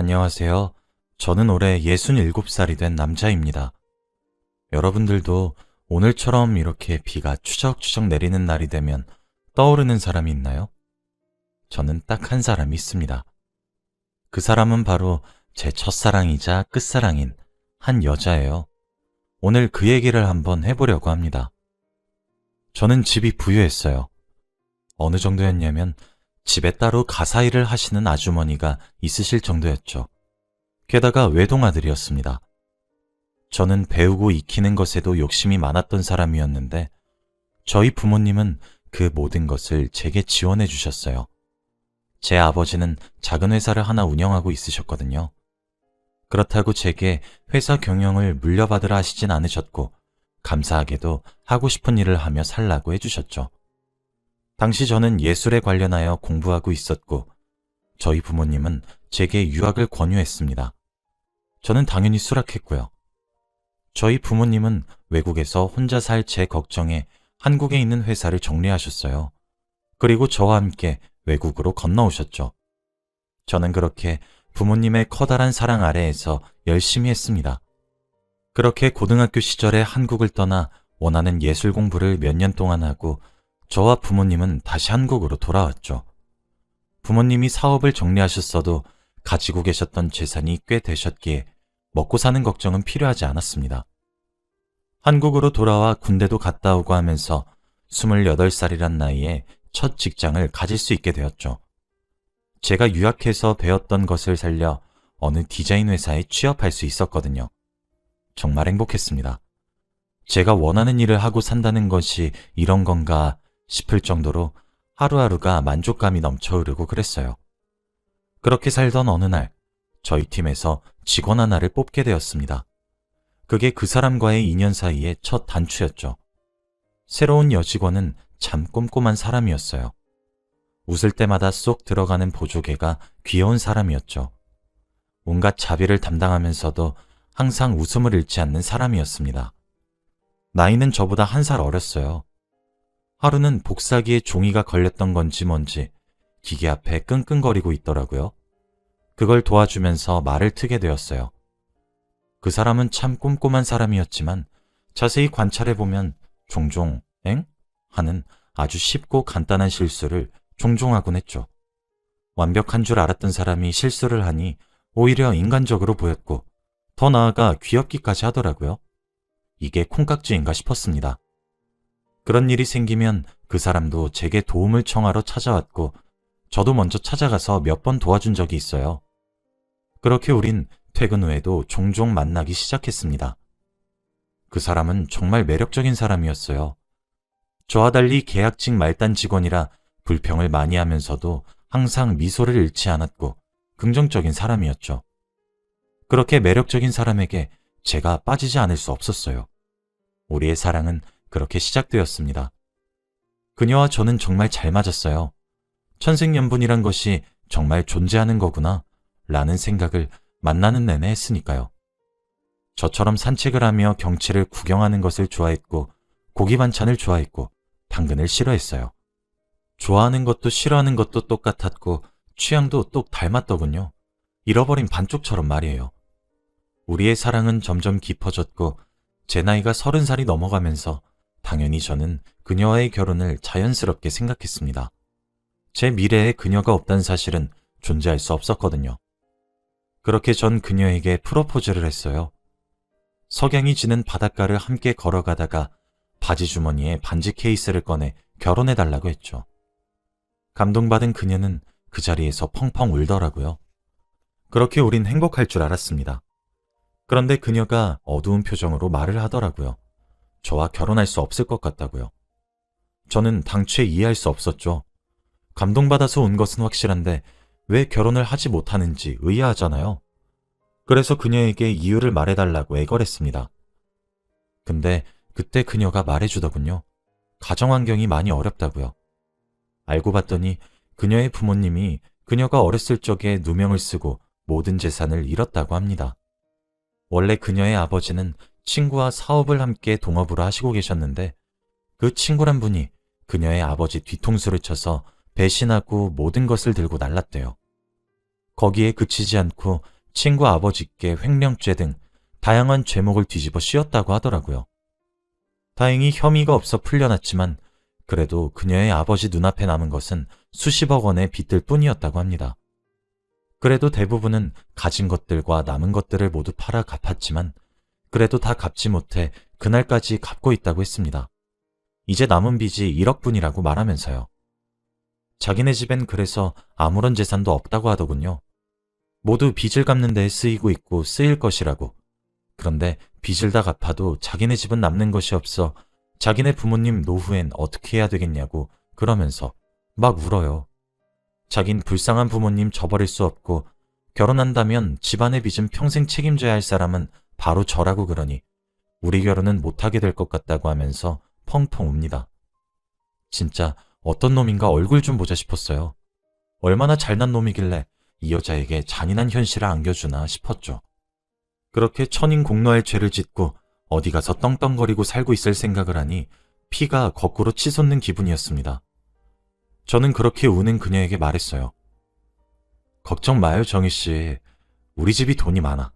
안녕하세요. 저는 올해 67살이 된 남자입니다. 여러분들도 오늘처럼 이렇게 비가 추적추적 내리는 날이 되면 떠오르는 사람이 있나요? 저는 딱 한 사람이 있습니다. 그 사람은 바로 제 첫사랑이자 끝사랑인 한 여자예요. 오늘 그 얘기를 한번 해보려고 합니다. 저는 집이 부유했어요. 어느 정도였냐면 집에 따로 가사 일을 하시는 아주머니가 있으실 정도였죠. 게다가 외동아들이었습니다. 저는 배우고 익히는 것에도 욕심이 많았던 사람이었는데 저희 부모님은 그 모든 것을 제게 지원해 주셨어요. 제 아버지는 작은 회사를 하나 운영하고 있으셨거든요. 그렇다고 제게 회사 경영을 물려받으라 하시진 않으셨고 감사하게도 하고 싶은 일을 하며 살라고 해주셨죠. 당시 저는 예술에 관련하여 공부하고 있었고 저희 부모님은 제게 유학을 권유했습니다. 저는 당연히 수락했고요. 저희 부모님은 외국에서 혼자 살 제 걱정에 한국에 있는 회사를 정리하셨어요. 그리고 저와 함께 외국으로 건너오셨죠. 저는 그렇게 부모님의 커다란 사랑 아래에서 열심히 했습니다. 그렇게 고등학교 시절에 한국을 떠나 원하는 예술 공부를 몇 년 동안 하고 저와 부모님은 다시 한국으로 돌아왔죠. 부모님이 사업을 정리하셨어도 가지고 계셨던 재산이 꽤 되셨기에 먹고 사는 걱정은 필요하지 않았습니다. 한국으로 돌아와 군대도 갔다 오고 하면서 28살이란 나이에 첫 직장을 가질 수 있게 되었죠. 제가 유학해서 배웠던 것을 살려 어느 디자인 회사에 취업할 수 있었거든요. 정말 행복했습니다. 제가 원하는 일을 하고 산다는 것이 이런 건가 싶을 정도로 하루하루가 만족감이 넘쳐 흐르고 그랬어요. 그렇게 살던 어느 날, 저희 팀에서 직원 하나를 뽑게 되었습니다. 그게 그 사람과의 인연 사이의 첫 단추였죠. 새로운 여직원은 참 꼼꼼한 사람이었어요. 웃을 때마다 쏙 들어가는 보조개가 귀여운 사람이었죠. 온갖 자비를 담당하면서도 항상 웃음을 잃지 않는 사람이었습니다. 나이는 저보다 한 살 어렸어요. 하루는 복사기에 종이가 걸렸던 건지 뭔지 기계 앞에 끙끙거리고 있더라고요. 그걸 도와주면서 말을 트게 되었어요. 그 사람은 참 꼼꼼한 사람이었지만 자세히 관찰해보면 종종 엥? 하는 아주 쉽고 간단한 실수를 종종 하곤 했죠. 완벽한 줄 알았던 사람이 실수를 하니 오히려 인간적으로 보였고 더 나아가 귀엽기까지 하더라고요. 이게 콩깍지인가 싶었습니다. 그런 일이 생기면 그 사람도 제게 도움을 청하러 찾아왔고 저도 먼저 찾아가서 몇 번 도와준 적이 있어요. 그렇게 우린 퇴근 후에도 종종 만나기 시작했습니다. 그 사람은 정말 매력적인 사람이었어요. 저와 달리 계약직 말단 직원이라 불평을 많이 하면서도 항상 미소를 잃지 않았고 긍정적인 사람이었죠. 그렇게 매력적인 사람에게 제가 빠지지 않을 수 없었어요. 우리의 사랑은 그렇게 시작되었습니다. 그녀와 저는 정말 잘 맞았어요. 천생연분이란 것이 정말 존재하는 거구나 라는 생각을 만나는 내내 했으니까요. 저처럼 산책을 하며 경치를 구경하는 것을 좋아했고 고기 반찬을 좋아했고 당근을 싫어했어요. 좋아하는 것도 싫어하는 것도 똑같았고 취향도 똑 닮았더군요. 잃어버린 반쪽처럼 말이에요. 우리의 사랑은 점점 깊어졌고 제 나이가 서른 살이 넘어가면서 당연히 저는 그녀와의 결혼을 자연스럽게 생각했습니다. 제 미래에 그녀가 없다는 사실은 존재할 수 없었거든요. 그렇게 전 그녀에게 프로포즈를 했어요. 석양이 지는 바닷가를 함께 걸어가다가 바지 주머니에 반지 케이스를 꺼내 결혼해달라고 했죠. 감동받은 그녀는 그 자리에서 펑펑 울더라고요. 그렇게 우린 행복할 줄 알았습니다. 그런데 그녀가 어두운 표정으로 말을 하더라고요. 저와 결혼할 수 없을 것 같다고요. 저는 당최 이해할 수 없었죠. 감동받아서 온 것은 확실한데 왜 결혼을 하지 못하는지 의아하잖아요. 그래서 그녀에게 이유를 말해달라고 애걸했습니다. 근데 그때 그녀가 말해주더군요. 가정 환경이 많이 어렵다고요. 알고 봤더니 그녀의 부모님이 그녀가 어렸을 적에 누명을 쓰고 모든 재산을 잃었다고 합니다. 원래 그녀의 아버지는 친구와 사업을 함께 동업으로 하시고 계셨는데 그 친구란 분이 그녀의 아버지 뒤통수를 쳐서 배신하고 모든 것을 들고 날랐대요. 거기에 그치지 않고 친구 아버지께 횡령죄 등 다양한 죄목을 뒤집어 씌웠다고 하더라고요. 다행히 혐의가 없어 풀려났지만 그래도 그녀의 아버지 눈앞에 남은 것은 수십억 원의 빚들 뿐이었다고 합니다. 그래도 대부분은 가진 것들과 남은 것들을 모두 팔아 갚았지만 그래도 다 갚지 못해 그날까지 갚고 있다고 했습니다. 이제 남은 빚이 1억뿐이라고 말하면서요. 자기네 집엔 그래서 아무런 재산도 없다고 하더군요. 모두 빚을 갚는 데 쓰이고 있고 쓰일 것이라고. 그런데 빚을 다 갚아도 자기네 집은 남는 것이 없어 자기네 부모님 노후엔 어떻게 해야 되겠냐고 그러면서 막 울어요. 자긴 불쌍한 부모님 저버릴 수 없고 결혼한다면 집안의 빚은 평생 책임져야 할 사람은 바로 저라고 그러니 우리 결혼은 못하게 될 것 같다고 하면서 펑펑 웁니다. 진짜 어떤 놈인가 얼굴 좀 보자 싶었어요. 얼마나 잘난 놈이길래 이 여자에게 잔인한 현실을 안겨주나 싶었죠. 그렇게 천인 공노할 죄를 짓고 어디 가서 떵떵거리고 살고 있을 생각을 하니 피가 거꾸로 치솟는 기분이었습니다. 저는 그렇게 우는 그녀에게 말했어요. 걱정 마요, 정희 씨. 우리 집이 돈이 많아.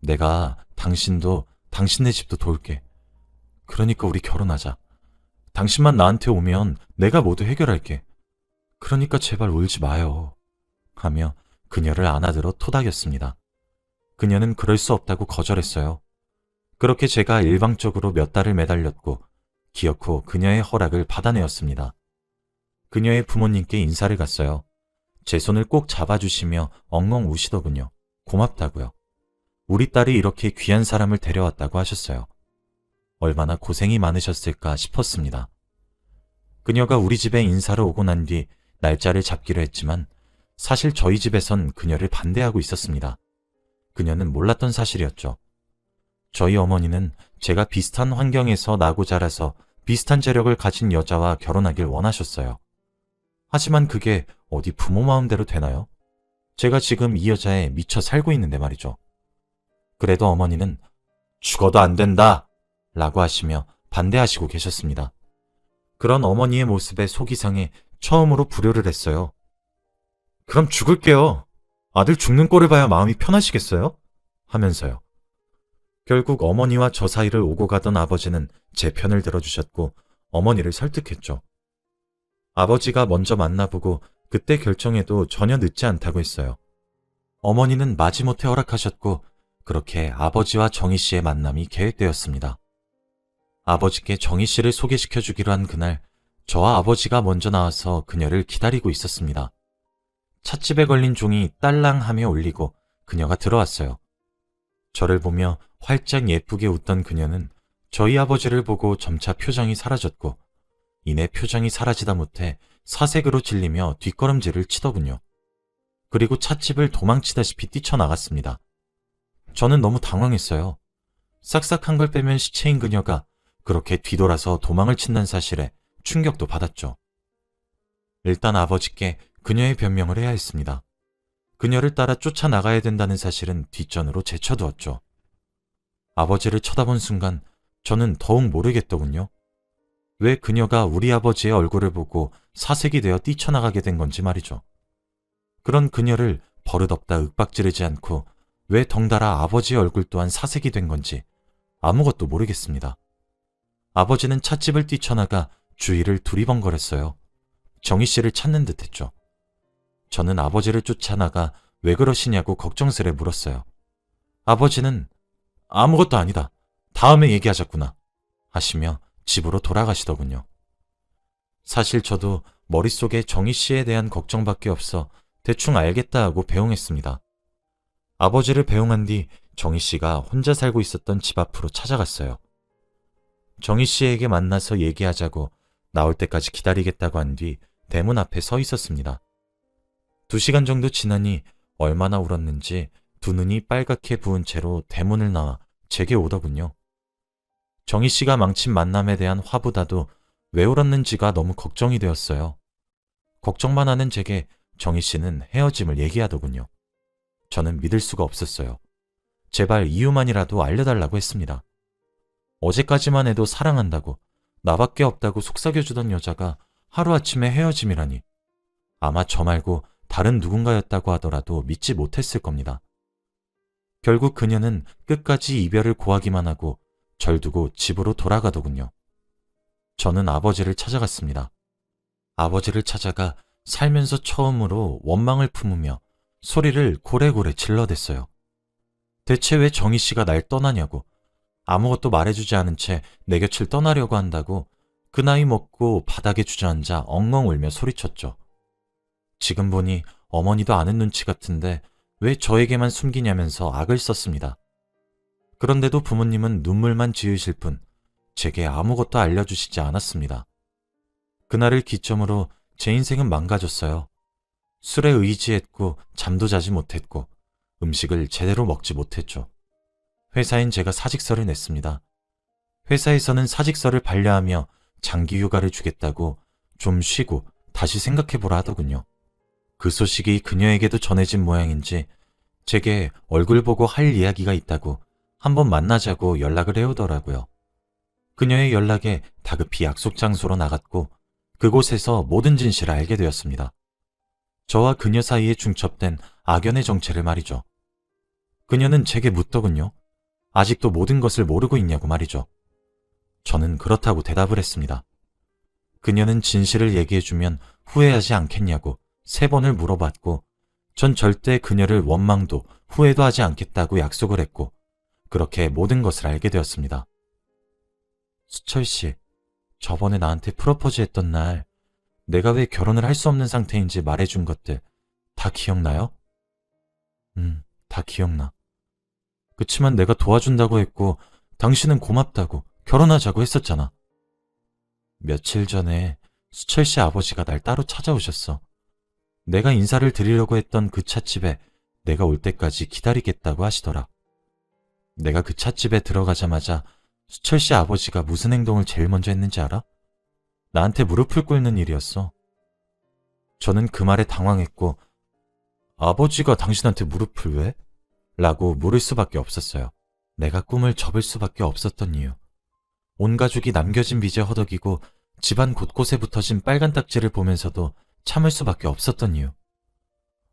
내가 당신도 당신네 집도 도울게. 그러니까 우리 결혼하자. 당신만 나한테 오면 내가 모두 해결할게. 그러니까 제발 울지 마요. 하며 그녀를 안아들어 토닥였습니다. 그녀는 그럴 수 없다고 거절했어요. 그렇게 제가 일방적으로 몇 달을 매달렸고 기어코 그녀의 허락을 받아내었습니다. 그녀의 부모님께 인사를 갔어요. 제 손을 꼭 잡아주시며 엉엉 우시더군요. 고맙다고요. 우리 딸이 이렇게 귀한 사람을 데려왔다고 하셨어요. 얼마나 고생이 많으셨을까 싶었습니다. 그녀가 우리 집에 인사를 오고 난 뒤 날짜를 잡기로 했지만 사실 저희 집에선 그녀를 반대하고 있었습니다. 그녀는 몰랐던 사실이었죠. 저희 어머니는 제가 비슷한 환경에서 나고 자라서 비슷한 재력을 가진 여자와 결혼하길 원하셨어요. 하지만 그게 어디 부모 마음대로 되나요? 제가 지금 이 여자에 미쳐 살고 있는데 말이죠. 그래도 어머니는 죽어도 안 된다! 라고 하시며 반대하시고 계셨습니다. 그런 어머니의 모습에 속이 상해 처음으로 불효를 했어요. 그럼 죽을게요. 아들 죽는 꼴을 봐야 마음이 편하시겠어요? 하면서요. 결국 어머니와 저 사이를 오고 가던 아버지는 제 편을 들어주셨고 어머니를 설득했죠. 아버지가 먼저 만나보고 그때 결정해도 전혀 늦지 않다고 했어요. 어머니는 마지못해 허락하셨고 그렇게 아버지와 정희 씨의 만남이 계획되었습니다. 아버지께 정희 씨를 소개시켜 주기로 한 그날 저와 아버지가 먼저 나와서 그녀를 기다리고 있었습니다. 찻집에 걸린 종이 딸랑하며 울리고 그녀가 들어왔어요. 저를 보며 활짝 예쁘게 웃던 그녀는 저희 아버지를 보고 점차 표정이 사라졌고 이내 표정이 사라지다 못해 사색으로 질리며 뒷걸음질을 치더군요. 그리고 찻집을 도망치다시피 뛰쳐나갔습니다. 저는 너무 당황했어요. 싹싹한 걸 빼면 시체인 그녀가 그렇게 뒤돌아서 도망을 친다는 사실에 충격도 받았죠. 일단 아버지께 그녀의 변명을 해야 했습니다. 그녀를 따라 쫓아나가야 된다는 사실은 뒷전으로 제쳐두었죠. 아버지를 쳐다본 순간 저는 더욱 모르겠더군요. 왜 그녀가 우리 아버지의 얼굴을 보고 사색이 되어 뛰쳐나가게 된 건지 말이죠. 그런 그녀를 버릇없다 윽박지르지 않고 왜 덩달아 아버지의 얼굴 또한 사색이 된 건지 아무것도 모르겠습니다. 아버지는 찻집을 뛰쳐나가 주위를 두리번거렸어요. 정희 씨를 찾는 듯 했죠. 저는 아버지를 쫓아나가 왜 그러시냐고 걱정스레 물었어요. 아버지는 아무것도 아니다. 다음에 얘기하자꾸나. 하시며 집으로 돌아가시더군요. 사실 저도 머릿속에 정희 씨에 대한 걱정밖에 없어 대충 알겠다 하고 배웅했습니다. 아버지를 배웅한 뒤 정희 씨가 혼자 살고 있었던 집 앞으로 찾아갔어요. 정희 씨에게 만나서 얘기하자고 나올 때까지 기다리겠다고 한 뒤 대문 앞에 서 있었습니다. 두 시간 정도 지나니 얼마나 울었는지 두 눈이 빨갛게 부은 채로 대문을 나와 제게 오더군요. 정희 씨가 망친 만남에 대한 화보다도 왜 울었는지가 너무 걱정이 되었어요. 걱정만 하는 제게 정희 씨는 헤어짐을 얘기하더군요. 저는 믿을 수가 없었어요. 제발 이유만이라도 알려달라고 했습니다. 어제까지만 해도 사랑한다고 나밖에 없다고 속삭여주던 여자가 하루아침에 헤어짐이라니. 아마 저 말고 다른 누군가였다고 하더라도 믿지 못했을 겁니다. 결국 그녀는 끝까지 이별을 고하기만 하고 절 두고 집으로 돌아가더군요. 저는 아버지를 찾아갔습니다. 아버지를 찾아가 살면서 처음으로 원망을 품으며 소리를 고래고래 질러댔어요. 대체 왜 정희 씨가 날 떠나냐고, 아무것도 말해주지 않은 채 내 곁을 떠나려고 한다고 그 나이 먹고 바닥에 주저앉아 엉엉 울며 소리쳤죠. 지금 보니 어머니도 아는 눈치 같은데 왜 저에게만 숨기냐면서 악을 썼습니다. 그런데도 부모님은 눈물만 지으실 뿐 제게 아무것도 알려주시지 않았습니다. 그날을 기점으로 제 인생은 망가졌어요. 술에 의지했고 잠도 자지 못했고 음식을 제대로 먹지 못했죠. 회사인 제가 사직서를 냈습니다. 회사에서는 사직서를 반려하며 장기 휴가를 주겠다고 좀 쉬고 다시 생각해보라 하더군요. 그 소식이 그녀에게도 전해진 모양인지 제게 얼굴 보고 할 이야기가 있다고 한번 만나자고 연락을 해오더라고요. 그녀의 연락에 다급히 약속 장소로 나갔고 그곳에서 모든 진실을 알게 되었습니다. 저와 그녀 사이에 중첩된 악연의 정체를 말이죠. 그녀는 제게 묻더군요. 아직도 모든 것을 모르고 있냐고 말이죠. 저는 그렇다고 대답을 했습니다. 그녀는 진실을 얘기해주면 후회하지 않겠냐고 세 번을 물어봤고, 전 절대 그녀를 원망도 후회도 하지 않겠다고 약속을 했고, 그렇게 모든 것을 알게 되었습니다. 수철 씨, 저번에 나한테 프로포즈 했던 날, 내가 왜 결혼을 할 수 없는 상태인지 말해준 것들 다 기억나요? 음, 다 기억나. 그치만 내가 도와준다고 했고, 당신은 고맙다고, 결혼하자고 했었잖아. 며칠 전에 수철 씨 아버지가 날 따로 찾아오셨어. 내가 인사를 드리려고 했던 그 찻집에 내가 올 때까지 기다리겠다고 하시더라. 내가 그 찻집에 들어가자마자 수철 씨 아버지가 무슨 행동을 제일 먼저 했는지 알아? 나한테 무릎을 꿇는 일이었어. 저는 그 말에 당황했고, 아버지가 당신한테 무릎을 왜? 라고 물을 수밖에 없었어요. 내가 꿈을 접을 수밖에 없었던 이유. 온 가족이 남겨진 빚에 허덕이고 집안 곳곳에 붙어진 빨간 딱지를 보면서도 참을 수밖에 없었던 이유.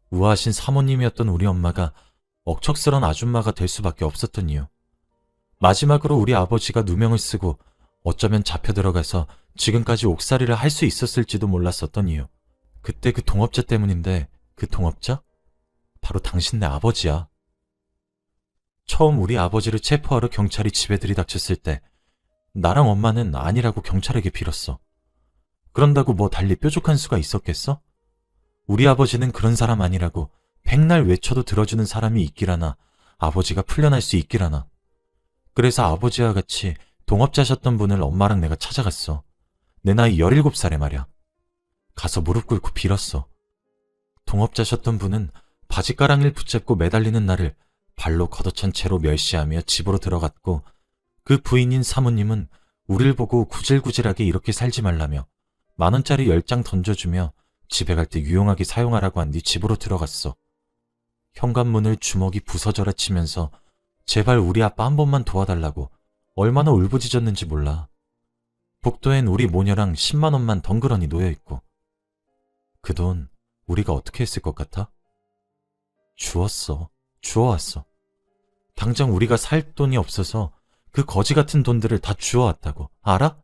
우아하신 사모님이었던 우리 엄마가 억척스런 아줌마가 될 수밖에 없었던 이유. 마지막으로 우리 아버지가 누명을 쓰고 어쩌면 잡혀 들어가서 지금까지 옥살이를 할 수 있었을지도 몰랐었던 이유. 그때 그 동업자 때문인데 그 동업자? 바로 당신네 아버지야. 처음 우리 아버지를 체포하러 경찰이 집에 들이닥쳤을 때 나랑 엄마는 아니라고 경찰에게 빌었어. 그런다고 뭐 달리 뾰족한 수가 있었겠어? 우리 아버지는 그런 사람 아니라고 백날 외쳐도 들어주는 사람이 있기라나 아버지가 풀려날 수 있기라나. 그래서 아버지와 같이 동업자셨던 분을 엄마랑 내가 찾아갔어. 내 나이 17살에 말이야. 가서 무릎 꿇고 빌었어. 동업자셨던 분은 바지가랑이를 붙잡고 매달리는 나를 발로 걷어찬 채로 멸시하며 집으로 들어갔고 그 부인인 사모님은 우릴 보고 구질구질하게 이렇게 살지 말라며 만원짜리 열 장 던져주며 집에 갈 때 유용하게 사용하라고 한 뒤 집으로 들어갔어. 현관문을 주먹이 부서져라 치면서 제발 우리 아빠 한 번만 도와달라고 얼마나 울부짖었는지 몰라. 복도엔 우리 모녀랑 10만 원만 덩그러니 놓여있고. 그 돈 우리가 어떻게 했을 것 같아? 주었어. 주워왔어. 당장 우리가 살 돈이 없어서 그 거지 같은 돈들을 다 주워왔다고. 알아?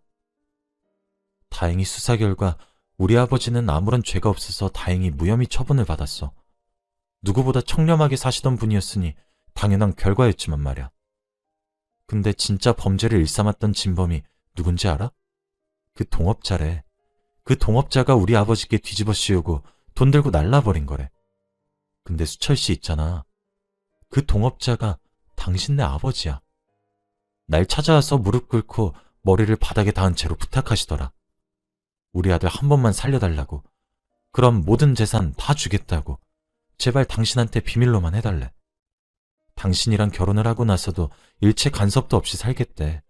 다행히 수사 결과 우리 아버지는 아무런 죄가 없어서 다행히 무혐의 처분을 받았어. 누구보다 청렴하게 사시던 분이었으니 당연한 결과였지만 말이야. 근데 진짜 범죄를 일삼았던 진범이 누군지 알아? 그 동업자래. 그 동업자가 우리 아버지께 뒤집어 씌우고 돈 들고 날라버린 거래. 근데 수철 씨 있잖아. 그 동업자가 당신네 아버지야. 날 찾아와서 무릎 꿇고 머리를 바닥에 닿은 채로 부탁하시더라. 우리 아들 한 번만 살려달라고. 그럼 모든 재산 다 주겠다고. 제발 당신한테 비밀로만 해달래. 당신이랑 결혼을 하고 나서도 일체 간섭도 없이 살겠대.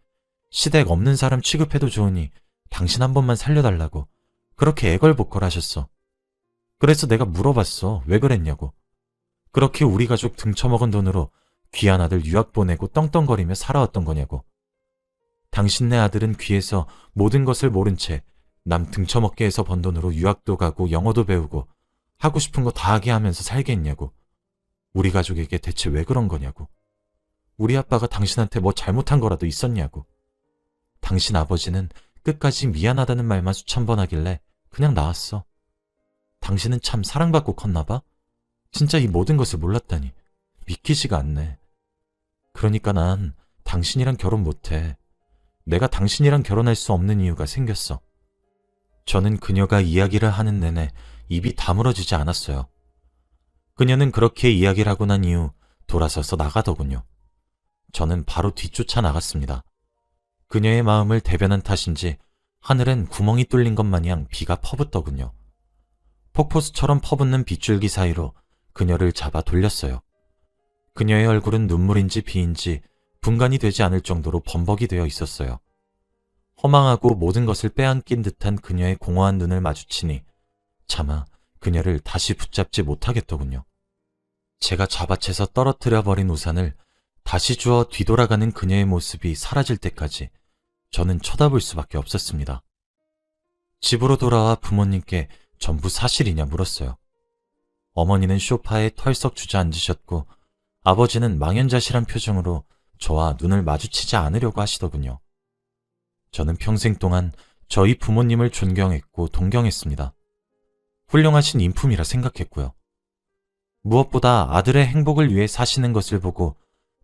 시댁 없는 사람 취급해도 좋으니 당신 한 번만 살려달라고. 그렇게 애걸복걸하셨어. 그래서 내가 물어봤어. 왜 그랬냐고. 그렇게 우리 가족 등쳐먹은 돈으로 귀한 아들 유학 보내고 떵떵거리며 살아왔던 거냐고. 당신네 아들은 귀에서 모든 것을 모른 채 남 등쳐먹게 해서 번 돈으로 유학도 가고 영어도 배우고 하고 싶은 거 다 하게 하면서 살겠냐고. 우리 가족에게 대체 왜 그런 거냐고. 우리 아빠가 당신한테 뭐 잘못한 거라도 있었냐고. 당신 아버지는 끝까지 미안하다는 말만 수천 번 하길래 그냥 나왔어. 당신은 참 사랑받고 컸나 봐? 진짜 이 모든 것을 몰랐다니. 믿기지가 않네. 그러니까 난 당신이랑 결혼 못해. 내가 당신이랑 결혼할 수 없는 이유가 생겼어. 저는 그녀가 이야기를 하는 내내 입이 다물어지지 않았어요. 그녀는 그렇게 이야기를 하고 난 이후 돌아서서 나가더군요. 저는 바로 뒤쫓아 나갔습니다. 그녀의 마음을 대변한 탓인지 하늘엔 구멍이 뚫린 것 마냥 비가 퍼붓더군요. 폭포수처럼 퍼붓는 빗줄기 사이로 그녀를 잡아 돌렸어요. 그녀의 얼굴은 눈물인지 비인지 분간이 되지 않을 정도로 범벅이 되어 있었어요. 허망하고 모든 것을 빼앗긴 듯한 그녀의 공허한 눈을 마주치니 차마 그녀를 다시 붙잡지 못하겠더군요. 제가 잡아채서 떨어뜨려 버린 우산을 다시 주워 뒤돌아가는 그녀의 모습이 사라질 때까지 저는 쳐다볼 수밖에 없었습니다. 집으로 돌아와 부모님께 전부 사실이냐 물었어요. 어머니는 쇼파에 털썩 주저앉으셨고 아버지는 망연자실한 표정으로 저와 눈을 마주치지 않으려고 하시더군요. 저는 평생 동안 저희 부모님을 존경했고 동경했습니다. 훌륭하신 인품이라 생각했고요. 무엇보다 아들의 행복을 위해 사시는 것을 보고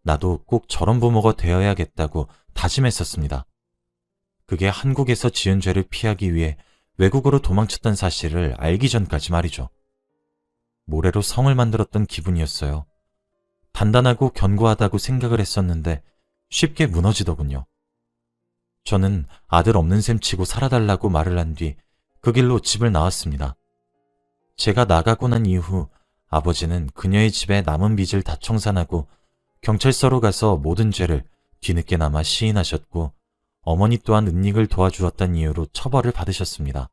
나도 꼭 저런 부모가 되어야겠다고 다짐했었습니다. 그게 한국에서 지은 죄를 피하기 위해 외국으로 도망쳤던 사실을 알기 전까지 말이죠. 모래로 성을 만들었던 기분이었어요. 단단하고 견고하다고 생각을 했었는데 쉽게 무너지더군요. 저는 아들 없는 셈 치고 살아달라고 말을 한 뒤 그 길로 집을 나왔습니다. 제가 나가고 난 이후 아버지는 그녀의 집에 남은 빚을 다 청산하고 경찰서로 가서 모든 죄를 뒤늦게나마 시인하셨고 어머니 또한 은닉을 도와주었다는 이유로 처벌을 받으셨습니다.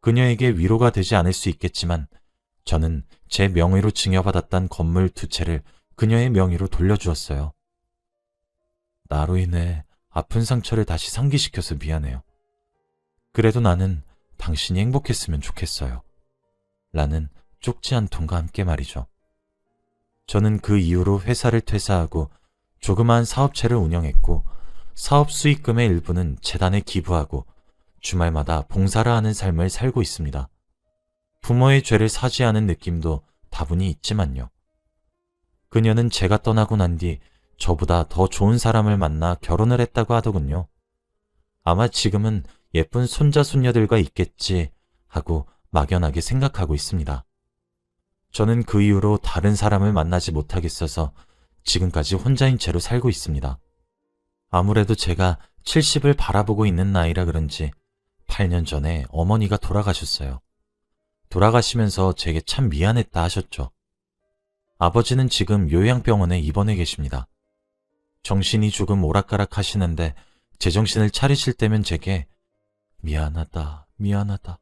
그녀에게 위로가 되지 않을 수 있겠지만 저는 제 명의로 증여받았던 건물 두 채를 그녀의 명의로 돌려주었어요. 나로 인해 아픈 상처를 다시 상기시켜서 미안해요. 그래도 나는 당신이 행복했으면 좋겠어요. 라는 쪽지 한 통과 함께 말이죠. 저는 그 이후로 회사를 퇴사하고 조그마한 사업체를 운영했고 사업 수익금의 일부는 재단에 기부하고 주말마다 봉사를 하는 삶을 살고 있습니다. 부모의 죄를 사죄하는 느낌도 다분히 있지만요. 그녀는 제가 떠나고 난 뒤 저보다 더 좋은 사람을 만나 결혼을 했다고 하더군요. 아마 지금은 예쁜 손자, 손녀들과 있겠지 하고 막연하게 생각하고 있습니다. 저는 그 이후로 다른 사람을 만나지 못하겠어서 지금까지 혼자인 채로 살고 있습니다. 아무래도 제가 70을 바라보고 있는 나이라 그런지 8년 전에 어머니가 돌아가셨어요. 돌아가시면서 제게 참 미안했다 하셨죠. 아버지는 지금 요양병원에 입원해 계십니다. 정신이 조금 오락가락 하시는데 제 정신을 차리실 때면 제게 미안하다, 미안하다.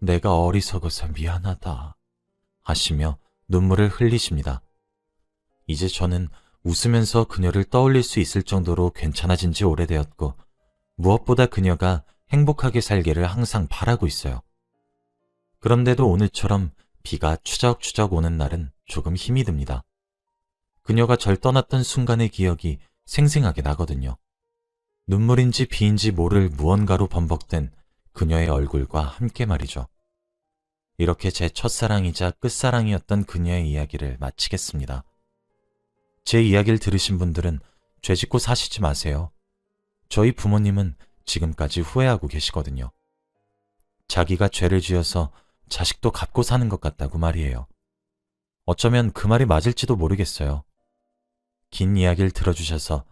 내가 어리석어서 미안하다. 하시며 눈물을 흘리십니다. 이제 저는 웃으면서 그녀를 떠올릴 수 있을 정도로 괜찮아진 지 오래되었고, 무엇보다 그녀가 행복하게 살기를 항상 바라고 있어요. 그런데도 오늘처럼 비가 추적추적 오는 날은 조금 힘이 듭니다. 그녀가 절 떠났던 순간의 기억이 생생하게 나거든요. 눈물인지 비인지 모를 무언가로 범벅된 그녀의 얼굴과 함께 말이죠. 이렇게 제 첫사랑이자 끝사랑이었던 그녀의 이야기를 마치겠습니다. 제 이야기를 들으신 분들은 죄 짓고 사시지 마세요. 저희 부모님은 지금까지 후회하고 계시거든요. 자기가 죄를 지어서 자식도 갚고 사는 것 같다고 말이에요. 어쩌면 그 말이 맞을지도 모르겠어요. 긴 이야기를 들어주셔서